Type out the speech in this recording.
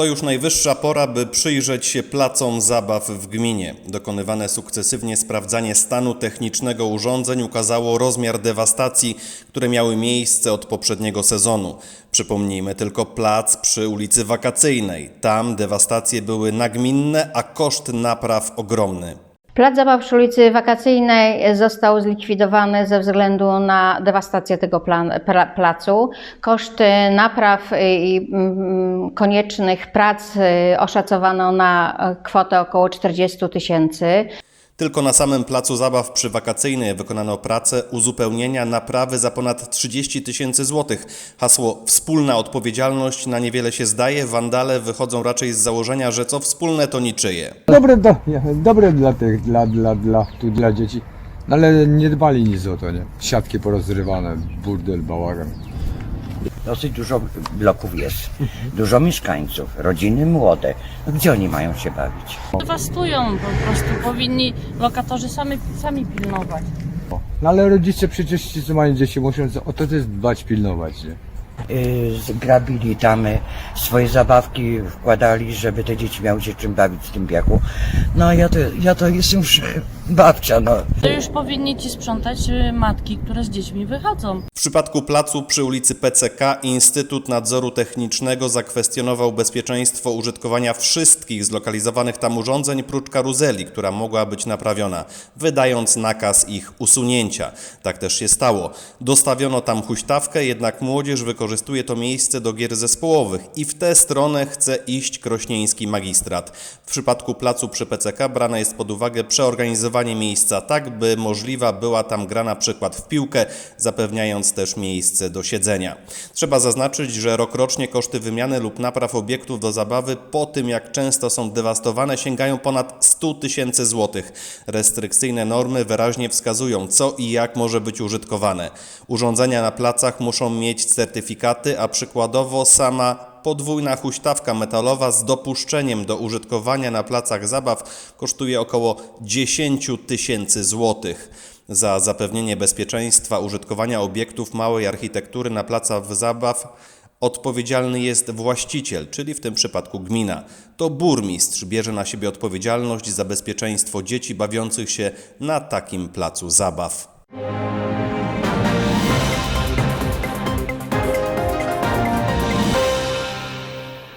To już najwyższa pora, by przyjrzeć się placom zabaw w gminie. Dokonywane sukcesywnie sprawdzanie stanu technicznego urządzeń ukazało rozmiar dewastacji, które miały miejsce od poprzedniego sezonu. Przypomnijmy tylko plac przy ulicy Wakacyjnej. Tam dewastacje były nagminne, a koszt napraw ogromny. Plac zabaw przy ulicy Wakacyjnej został zlikwidowany ze względu na dewastację tego plan, pra, placu. Koszty napraw i mm, koniecznych prac y, oszacowano na kwotę około 40 tysięcy. Tylko na samym placu zabaw przy Wakacyjnej wykonano pracę uzupełnienia naprawy za ponad 30 tysięcy złotych. Hasło wspólna odpowiedzialność na niewiele się zdaje. Wandale wychodzą raczej z założenia, że co wspólne to niczyje. Dobre, do, dobre dla tych, dla, dla, dla, tu dla dzieci. No ale nie dbali nic o to, nie? Siatki porozrywane, burdel, bałagan. Dosyć dużo bloków jest, dużo mieszkańców, rodziny młode. No Gdzie oni mają się bawić? Dewastują po prostu, powinni lokatorzy sami, sami pilnować. No ale rodzice przecież ci, co mają dzieci, muszą o to też dbać, pilnować, nie? Yy, zgrabili tam y, swoje zabawki, wkładali, żeby te dzieci miały się czym bawić w tym wieku. No ja to, ja to jestem już y, babcia, no. To już powinni ci sprzątać y, matki, które z dziećmi wychodzą. W przypadku placu przy ulicy PCK Instytut Nadzoru Technicznego zakwestionował bezpieczeństwo użytkowania wszystkich zlokalizowanych tam urządzeń prócz karuzeli, która mogła być naprawiona, wydając nakaz ich usunięcia. Tak też się stało. Dostawiono tam huśtawkę, jednak młodzież wykorzystuje to miejsce do gier zespołowych i w tę stronę chce iść krośnieński magistrat. W przypadku placu przy PCK brane jest pod uwagę przeorganizowanie miejsca tak, by możliwa była tam gra na przykład w piłkę, zapewniając też miejsce do siedzenia. Trzeba zaznaczyć, że rokrocznie koszty wymiany lub napraw obiektów do zabawy po tym jak często są dewastowane sięgają ponad 100 tysięcy złotych. Restrykcyjne normy wyraźnie wskazują co i jak może być użytkowane. Urządzenia na placach muszą mieć certyfikaty, a przykładowo sama podwójna huśtawka metalowa z dopuszczeniem do użytkowania na placach zabaw kosztuje około 10 tysięcy złotych. Za zapewnienie bezpieczeństwa użytkowania obiektów małej architektury na placach zabaw odpowiedzialny jest właściciel, czyli w tym przypadku gmina. To burmistrz bierze na siebie odpowiedzialność za bezpieczeństwo dzieci bawiących się na takim placu zabaw.